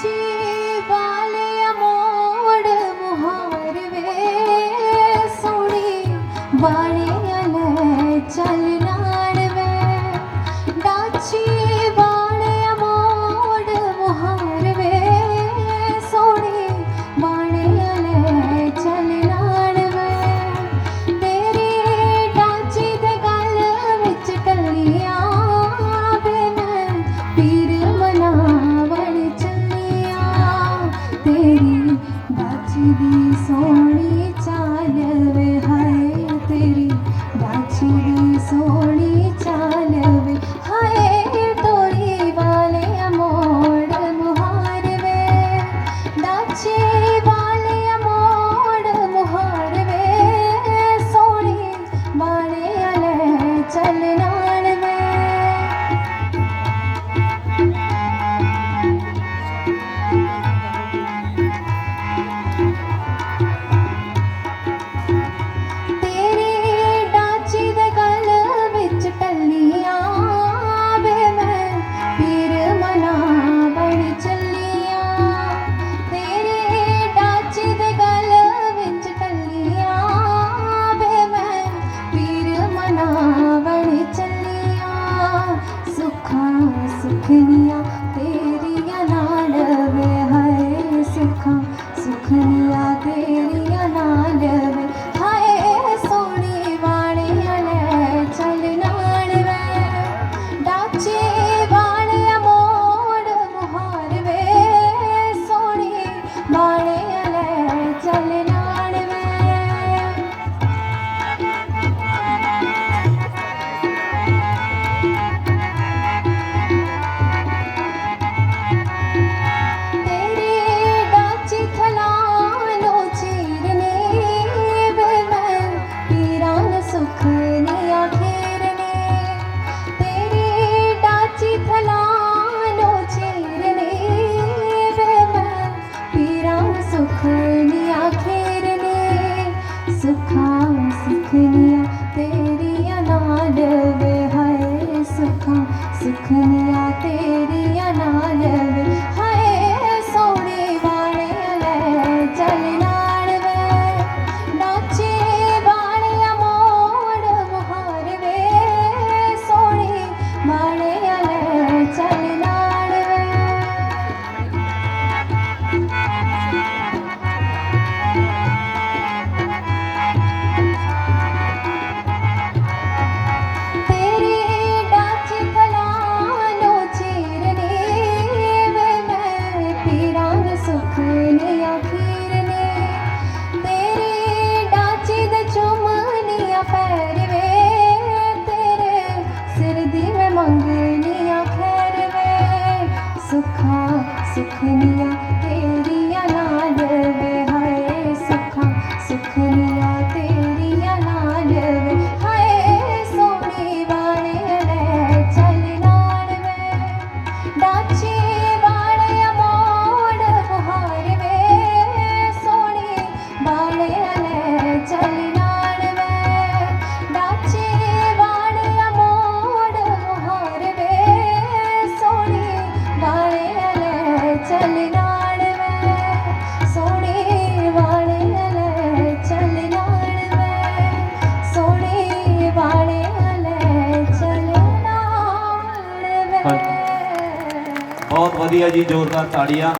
心 be sorry. can you ਸੁਖਾਂ ਸਿੱਖ ਗਿਆ ਤੇਰੀਆਂ ਨਾਲ ਵੇ ਹਾਏ ਸੁਖਾਂ ਸੁਖਨੀਆਂ ਤੇਰੀਆਂ सुख लिया ਆ ਜੀ ਜ਼ੋਰਦਾਰ ਤਾੜੀਆਂ।